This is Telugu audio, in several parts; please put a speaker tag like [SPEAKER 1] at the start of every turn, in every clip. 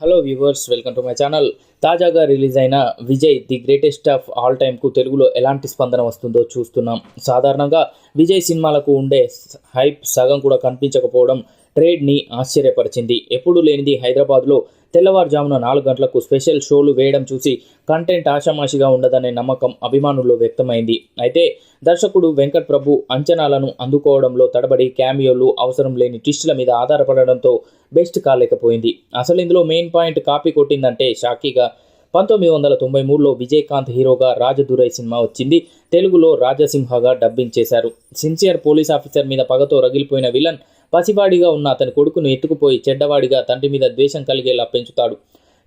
[SPEAKER 1] Hello viewers welcome to my channel తాజాగా రిలీజ్ అయిన Vijay the greatest of all టైమ్కు తెలుగులో ఎలాంటి స్పందన వస్తుందో చూస్తున్నాం. సాధారణంగా విజయ్ సినిమాలకు ఉండే హైప్ సగం కూడా కనిపించకపోవడం ట్రేడ్ని ఆశ్చర్యపరిచింది. ఎప్పుడు లేనిది హైదరాబాద్లో తెల్లవారుజామున నాలుగు గంటలకు స్పెషల్ షోలు వేయడం చూసి కంటెంట్ ఆషామాషిగా ఉండదనే నమ్మకం అభిమానుల్లో వ్యక్తమైంది. అయితే దర్శకుడు వెంకట్ ప్రభు అంచనాలను అందుకోవడంలో తడబడి క్యామియోలు అవసరం లేని ట్విస్టుల మీద ఆధారపడడంతో బెస్ట్ కాలేకపోయింది. అసలు ఇందులో మెయిన్ పాయింట్ కాపీ కొట్టిందంటే షాకీగా పంతొమ్మిది వందల తొంభై మూడులో విజయకాంత్ హీరోగా రాజదురై సినిమా వచ్చింది. తెలుగులో రాజసింహగా డబ్బింగ్ చేశారు. సిన్సియర్ పోలీస్ ఆఫీసర్ మీద పగతో రగిలిపోయిన విలన్ పసివాడిగా ఉన్న అతని కొడుకును ఎత్తుకుపోయి చెడ్డవాడిగా తండ్రి మీద ద్వేషం కలిగేలా పెంచుతాడు.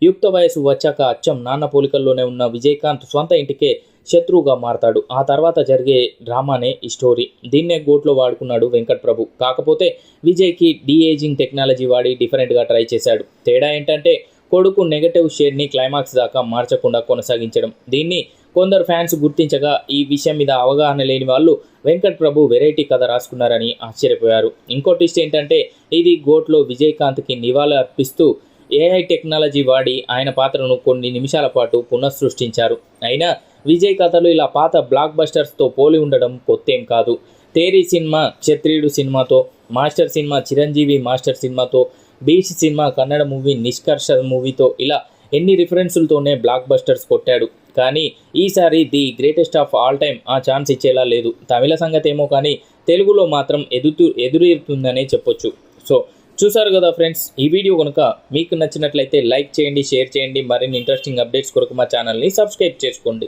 [SPEAKER 1] యుక్త వయసు వచ్చాక అచ్చం నాన్న పోలికల్లోనే ఉన్న విజయకాంత్ స్వంత ఇంటికే శత్రువుగా మారతాడు. ఆ తర్వాత జరిగే డ్రామానే ఈ స్టోరీ. దీన్నే గోట్లో వాడుకున్నాడు వెంకట్ ప్రభు కాకపోతే విజయ్కి డీఏజింగ్ టెక్నాలజీ వాడి డిఫరెంట్గా ట్రై చేశాడు. తేడా ఏంటంటే కొడుకు నెగటివ్ షేడ్ని క్లైమాక్స్ దాకా మార్చకుండా కొనసాగించడం. దీన్ని కొందరు ఫ్యాన్స్ గుర్తించగా ఈ విషయం మీద అవగాహన లేని వాళ్ళు వెంకట్ ప్రభు వెరైటీ కథ రాసుకున్నారని ఆశ్చర్యపోయారు. ఇంకో ట్విస్ట్ ఏంటంటే ఇది గోట్లో విజయకాంత్కి నివాళి అర్పిస్తూ ఏఐ టెక్నాలజీ వాడి ఆయన పాత్రను కొన్ని నిమిషాల పాటు పునఃసృష్టించారు. అయినా విజయ్ కథలు ఇలా పాత బ్లాక్ బస్టర్స్తో పోలి ఉండడం కొత్తేం కాదు. తేరీ సినిమా క్షత్రియుడు సినిమాతో మాస్టర్ సినిమా చిరంజీవి మాస్టర్ సినిమాతో beach cinema Kannada movie Nishkarsha మూవీతో ఇలా ఎన్ని రిఫరెన్సులతోనే బ్లాక్ బస్టర్స్ కొట్టాడు. కానీ ఈసారి the greatest of all time ఆ ఛాన్స్ ఇచ్చేలా లేదు. తమిళ సంగతి ఏమో కానీ తెలుగులో మాత్రం ఎదుతూ ఎదురుతుందనే చెప్పొచ్చు. సో చూసారు కదా ఫ్రెండ్స్ ఈ వీడియో కనుక మీకు నచ్చినట్లయితే లైక్ చేయండి షేర్ చేయండి మరిన్ని ఇంట్రెస్టింగ్ అప్డేట్స్ కొరకు మా ఛానల్ని సబ్స్క్రైబ్ చేసుకోండి.